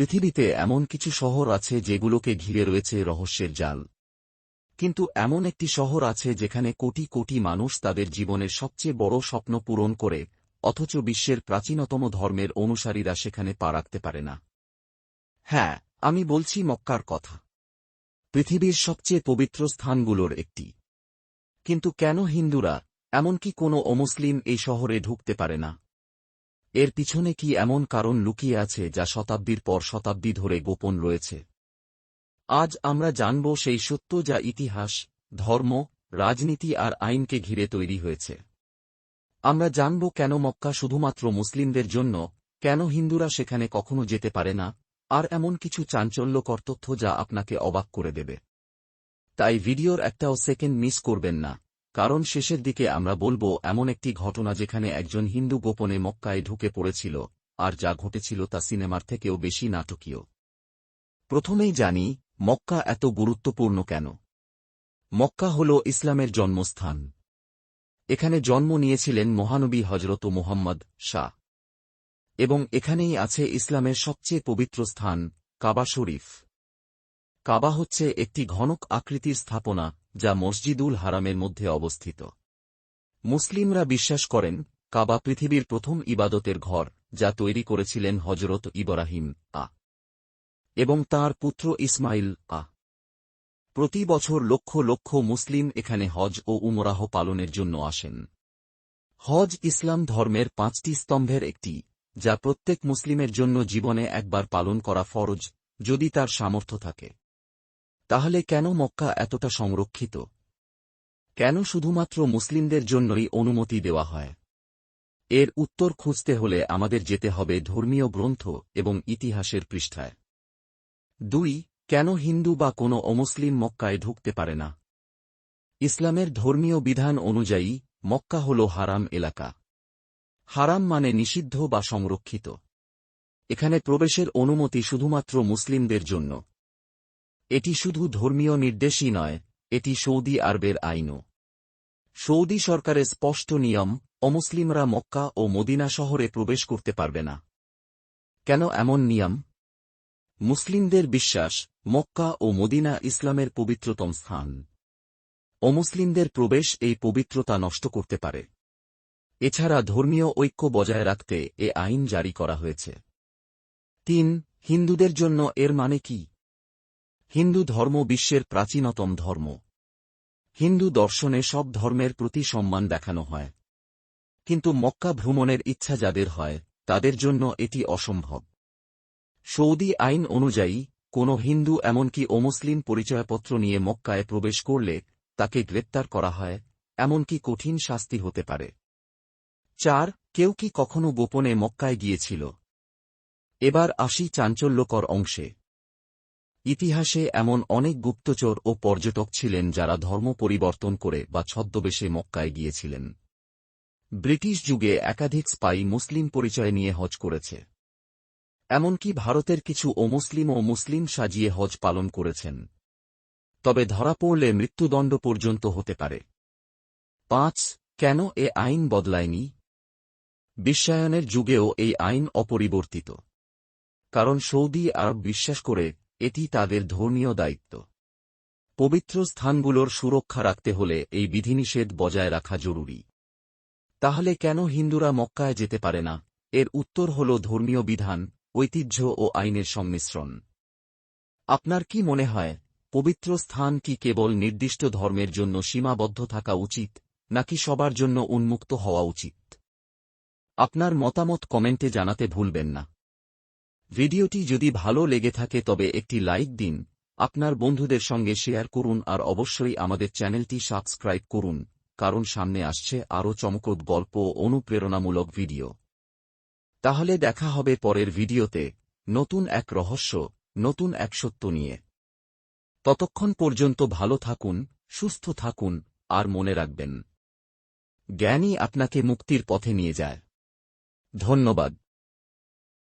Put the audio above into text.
পৃথিবীতে এমন কিছু শহর আছে যেগুলোকে ঘিরে রয়েছে রহস্যের জাল। কিন্তু এমন একটি শহর আছে যেখানে কোটি কোটি মানুষ তাদের জীবনের সবচেয়ে বড় স্বপ্ন পূরণ করে, অথচ বিশ্বের প্রাচীনতম ধর্মের অনুসারীরা সেখানে পা রাখতে পারে না। হ্যাঁ আমি বলছি মক্কার কথা। পৃথিবীর সবচেয়ে পবিত্র স্থানগুলোর একটি। কিন্তু কেন হিন্দুরা, এমনকি কোনো অমুসলিম এই শহরে ঢুকতে পারে না? এর পিছনে কি এমন কারণ লুকিয়ে আছে যা শতাব্দীর পর শতাব্দী ধরে গোপন রয়েছে? আজ আমরা জানব সেই সত্য যা ইতিহাস, ধর্ম, রাজনীতি আর আইনকে ঘিরে তৈরি হয়েছে। আমরা জানব কেন মক্কা শুধুমাত্র মুসলিমদের জন্য, কেন হিন্দুরা সেখানে কখনো যেতে পারে না, আর এমন কিছু চাঞ্চল্যকর তথ্য যা আপনাকে অবাক করে দেবে। তাই ভিডিওর একটাও সেকেন্ড মিস করবেন না। কারণ শেষের দিকে আমরা বলব, এমন একটি ঘটনা যেখানে একজন হিন্দু গোপনে মক্কায় ঢুকে পড়েছিল, আর যা ঘটেছিল তা সিনেমার থেকেও বেশি নাটকীয়। প্রথমেই জানি, মক্কা এত গুরুত্বপূর্ণ কেন? মক্কা হল ইসলামের জন্মস্থান। এখানে জন্ম নিয়েছিলেন মহানবী হজরত মুহাম্মদ শাহ। এবং এখানেই আছে ইসলামের সবচেয়ে পবিত্র স্থান, কাবা শরীফ। কাবা হচ্ছে একটি ঘনক আকৃতির স্থাপনা, যা মসজিদুল হারামের মধ্যে অবস্থিত। মুসলিমরা বিশ্বাস করেন, কাবা পৃথিবীর প্রথম ইবাদতের ঘর, যা তৈরি করেছিলেন হজরত ইব্রাহিম আ। এবং তার পুত্র ইসমাইল আ। প্রতি বছর লক্ষ লক্ষ মুসলিম এখানে হজ ও উমরাহ পালনের জন্য আসেন। হজ ইসলাম ধর্মের পাঁচটি স্তম্ভের একটি, যা প্রত্যেক মুসলিমের জন্য জীবনে একবার পালন করা ফরজ, যদি তার সামর্থ্য থাকে। তাহলে কেন মক্কা এতটা সংরক্ষিত? কেন শুধুমাত্র মুসলিমদের জন্যই অনুমতি দেওয়া হয়? এর উত্তর খুঁজতে হলে আমাদের যেতে হবে ধর্মীয় গ্রন্থ এবং ইতিহাসের পৃষ্ঠায়। দুই, কেন হিন্দু বা কোনো অমুসলিম মক্কায় ঢুকতে পারে না? ইসলামের ধর্মীয় বিধান অনুযায়ী, মক্কা হল হারাম এলাকা। হারাম মানে নিষিদ্ধ বা সংরক্ষিত। এখানে প্রবেশের অনুমতি শুধুমাত্র মুসলিমদের জন্য। এটি শুধু ধর্মীয় নির্দেশই নয়, এটি সৌদি আরবের আইনও। সৌদি সরকারের স্পষ্ট নিয়ম, অমুসলিমরা মক্কা ও মদিনা শহরে প্রবেশ করতে পারবে না। কেন এমন নিয়ম? মুসলিমদের বিশ্বাস, মক্কা ও মদিনা ইসলামের পবিত্রতম স্থান। অমুসলিমদের প্রবেশ এই পবিত্রতা নষ্ট করতে পারে। এছাড়া ধর্মীয় ঐক্য বজায় রাখতে এ আইন জারি করা হয়েছে। তিন, হিন্দুদের জন্য এর মানে কি? হিন্দু ধর্ম বিশ্বের প্রাচীনতম ধর্ম। হিন্দু দর্শনে সব ধর্মের প্রতি সম্মান দেখানো হয়। কিন্তু মক্কা ভ্রমণের ইচ্ছা যাদের হয়, তাদের জন্য এটি অসম্ভব। সৌদি আইন অনুযায়ী, কোনো হিন্দু এমনকি অমুসলিম পরিচয়পত্র নিয়ে মক্কায় প্রবেশ করলে তাকে গ্রেপ্তার করা হয়, এমনকি কঠিন শাস্তি হতে পারে। চার, কেউ কি কখনো গোপনে মক্কায় গিয়েছিল? এবার আসি চাঞ্চল্যকর অংশে। ইতিহাসে এমন অনেক গুপ্তচর ও পর্যটক ছিলেন যারা ধর্ম পরিবর্তন করে বা ছদ্মবেশে মক্কায় গিয়েছিলেন। ব্রিটিশ যুগে একাধিক স্পাই মুসলিম পরিচয় নিয়ে হজ করেছে। এমনকি ভারতের কিছু অমুসলিম ও মুসলিম সাজিয়ে হজ পালন করেছেন। তবে ধরা পড়লে মৃত্যুদণ্ড পর্যন্ত হতে পারে। পাঁচ, কেন এ আইন বদলায়নি? বিশ্বায়নের যুগেও এই আইন অপরিবর্তিত। কারণ সৌদি আরব বিশ্বাস করে এটি তাদের ধর্মীয় দায়িত্ব। পবিত্র স্থানগুলোর সুরক্ষা রাখতে হলে এই বিধিনিষেধ বজায় রাখা জরুরি। তাহলে কেন হিন্দুরা মক্কায় যেতে পারে না? এর উত্তর হল ধর্মীয় বিধান, ঐতিহ্য ও আইনের সংমিশ্রণ। আপনার কি মনে হয়, পবিত্র স্থান কি কেবল নির্দিষ্ট ধর্মের জন্য সীমাবদ্ধ থাকা উচিত, নাকি সবার জন্য উন্মুক্ত হওয়া উচিত? আপনার মতামত কমেন্টে জানাতে ভুলবেন না। ভিডিওটি যদি ভালো লেগে থাকে তবে একটি লাইক দিন, আপনার বন্ধুদের সঙ্গে শেয়ার করুন আর অবশ্যই আমাদের চ্যানেলটি সাবস্ক্রাইব করুন, কারণ সামনে আসছে আরও চমকদ গল্প ও অনুপ্রেরণামূলক ভিডিও। তাহলে দেখা হবে পরের ভিডিওতে, নতুন এক রহস্য, নতুন এক সত্য নিয়ে। ততক্ষণ পর্যন্ত ভালো থাকুন, সুস্থ থাকুন আর মনে রাখবেন। জ্ঞানই আপনাকে মুক্তির পথে নিয়ে যায়। ধন্যবাদ।